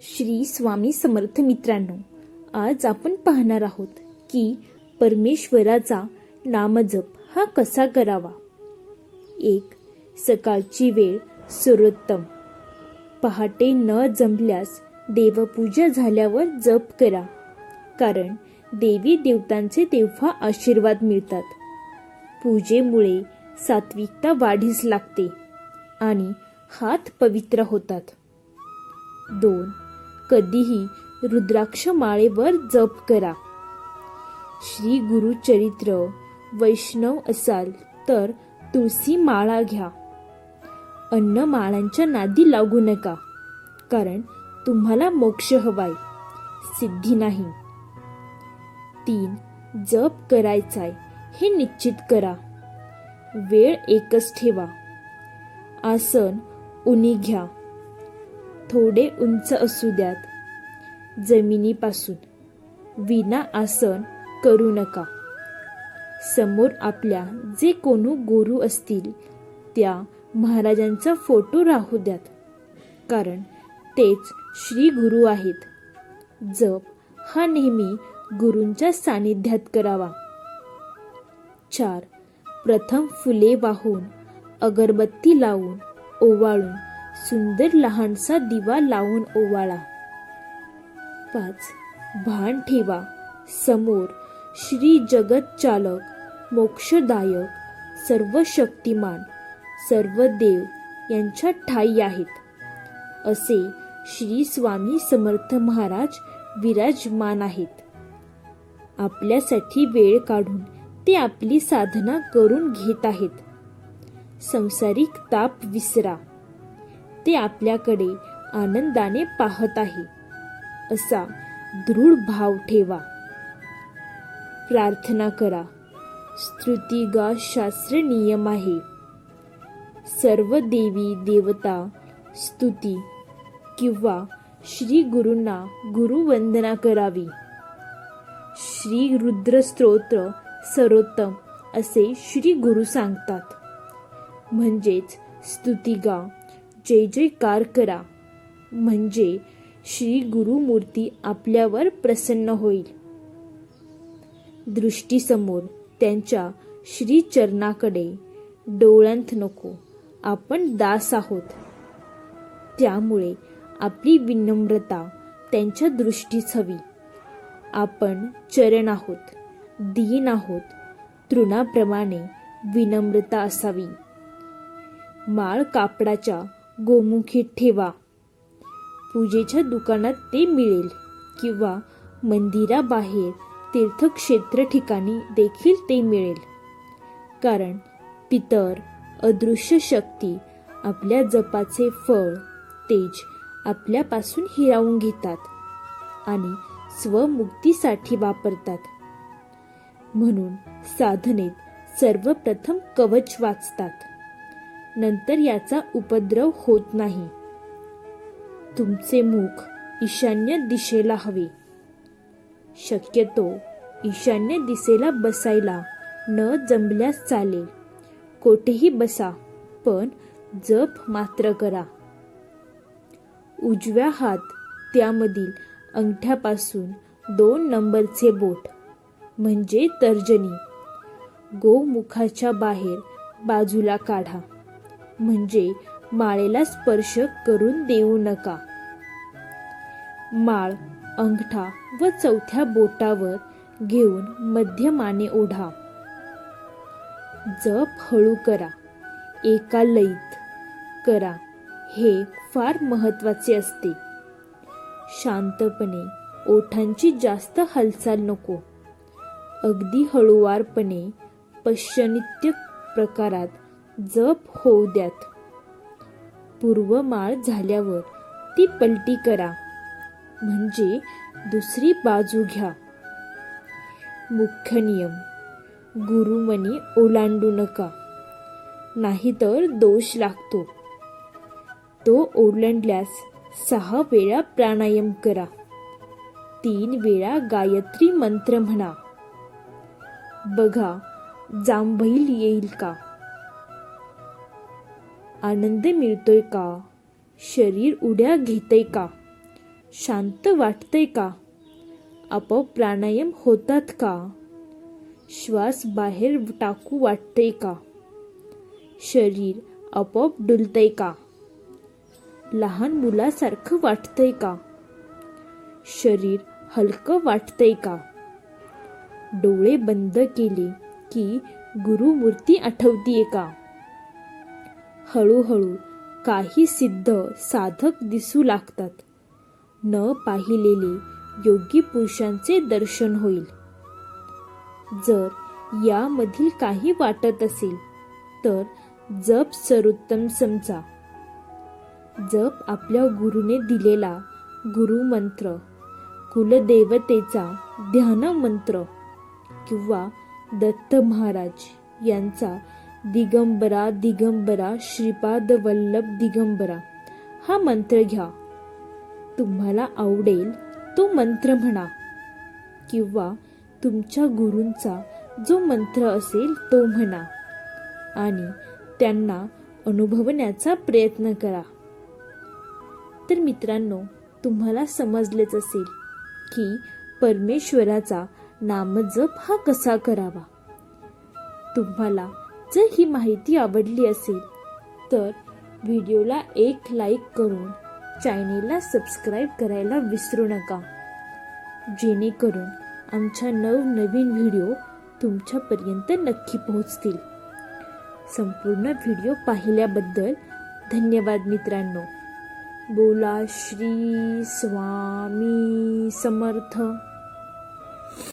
श्री स्वामी समर्थ मित्रांनो आज आपण पाहणार आहोत की परमेश्वराचा नामजप हा कसा करावा? एक सकाळची वेळ सर्वोत्तम. पहाटे न जमल्यास देवपूजा झाल्यावर जप करा कारण देवी देवतांचे तेव्हा आशीर्वाद मिळतात. पूजेमुळे सात्विकता वाढीस लागते आणि हात पवित्र होतात. दोन कधीही रुद्राक्ष माळेवर जप करा. श्री गुरुचरित्र वैष्णव असाल तर तुळशी माळा घ्या. अन्न माळांच्या नादी लागू नका कारण तुम्हाला मोक्ष हवाय सिद्धी नाही. तीन जप करायचाय हे निश्चित करा. वेळ एकच ठेवा. आसन उनी घ्या. थोडे उंच असू द्यात. जमिनीपासून विना आसन करू नका. समोर आपल्या जे कोणू गुरु असतील त्या महाराजांचा फोटो राहू द्यात. कारण तेच श्री गुरु आहेत. जप हा नेहमी गुरूंच्या सानिध्यात करावा. चार. प्रथम फुले वाहून अगरबत्ती लावून ओवाळून सुंदर लहानसा दिवा लावून ओवाळा. पाच भान ठेवा. समोर श्री जगत चालक मोक्षदायक सर्व शक्तिमान सर्व देव यांच्या ठाई आहेत. असे श्री स्वामी समर्थ महाराज विराजमान आहेत. आपल्यासाठी वेळ काढून ते आपली साधना करून घेत आहेत. संसारिक ताप विसरा. ते आपल्याकडे आनंदाने पाहत आहे. असा दृढ भाव ठेवा. प्रार्थना करा. स्तुतिगा शास्त्र नियम आहे. सर्व देवी देवता स्तुती किंवा श्री गुरूंना गुरुवंदना करावी. श्री रुद्र स्तोत्र सर्वोत्तम असे श्री गुरु सांगतात. म्हणजेच स्तुतिगा जय जयकार करा म्हणजे श्री गुरुमूर्ती आपल्यावर प्रसन्न होईल. दृष्टीसमोर त्यांच्या श्री चरणाकडे डोळ्यांत नको. आपण दास आहोत. त्यामुळे आपली विनम्रता त्यांच्या दृष्टीच हवी. आपण चरण आहोत दीन आहोत तृणाप्रमाणे विनम्रता असावी. माळ कापडाच्या गोमुखीत ठेवा. पूजेच्या दुकानात ते मिळेल किंवा मंदिराबाहेर तीर्थक्षेत्र ठिकाणी देखील ते मिळेल. कारण पितर अदृश्य शक्ती आपल्या जपाचे फळ तेज आपल्यापासून हिरावून घेतात आणि स्वमुक्तीसाठी वापरतात. म्हणून साधनेत सर्वप्रथम कवच वाचतात. नंतर याचा उपद्रव होत नाही. तुमचे मुख ईशान्य दिशेला हवे. शक्यतो ईशान्य दिशेला बसायला न जमल्यास चालेल. कोठेही बसा पण जप मात्र करा. उजव्या हात त्यामधील अंगठ्यापासून दोन नंबरचे बोट म्हणजे तर्जनी. गोमुखाच्या बाहेर बाजूला काढा. म्हणजे माळेला स्पर्श करून देऊ नका. माळ अंगठा व चौथ्या बोटावर घेऊन मध्यमाने ओढा. जप हळू करा. एका लईत करा. हे फार महत्त्वाचे असते. शांतपणे ओठांची जास्त हालचाल नको. अगदी हळुवारपणे पश्चनित्य प्रकारात जप होऊ द्यात. पूर्व माळ झाल्यावर ती पलटी करा. म्हणजे दुसरी बाजू घ्या. मुख्य नियम. गुरुमनी ओलांडू नका. नाहीतर दोष लागतो. तो ओलांडल्यास सहा वेळा प्राणायाम करा. तीन वेळा गायत्री मंत्र म्हणा. बघा जांभईल येईल का? आनंद मिळतोय का? शरीर उड्या घेतय का? शांत वाटतंय का? आपोआप प्राणायाम होतात का? श्वास बाहेर टाकू वाटतंय का? शरीर आपोआप डुलतंय का? लहान मुलासारखं वाटतंय का? शरीर हलकं वाटतंय का? डोळे बंद केले की गुरुमूर्ती आठवतीये का? हळूहळू काही सिद्ध साधक दिसू लागतात. न पाहिलेले योगी पुरुषांचे दर्शन होईल. जर यामधील काही वाटत असेल तर जप सर्वोत्तम समजा. जप आपल्या गुरुने दिलेला गुरुमंत्र कुलदेवतेचा ध्यान मंत्र किंवा दत्त महाराज यांचा दिगंबरा दिगंबरा श्रीपाद वल्लभ दिगंबरा. हा मंत्र घ्या. तुम्हाला आवडेल तो मंत्र म्हणा. किंवा तुमच्या गुरूंचा जो मंत्र असेल तो म्हणा. आणि त्यांना अनुभवण्याचा प्रयत्न करा. तर मित्रांनो तुम्हाला समजलेच असेल की परमेश्वराचा नामजप हा कसा करावा? तुम्हाला जर ही माहिती आवडली असेल तर व्हिडिओला एक लाईक करून चॅनेलला सबस्क्राईब करायला विसरू नका. जेणेकरून आमच्या नवनवीन व्हिडिओ तुमच्यापर्यंत नक्की पोहोचतील. संपूर्ण व्हिडिओ पाहिल्याबद्दल धन्यवाद मित्रांनो. बोला श्री स्वामी समर्थ.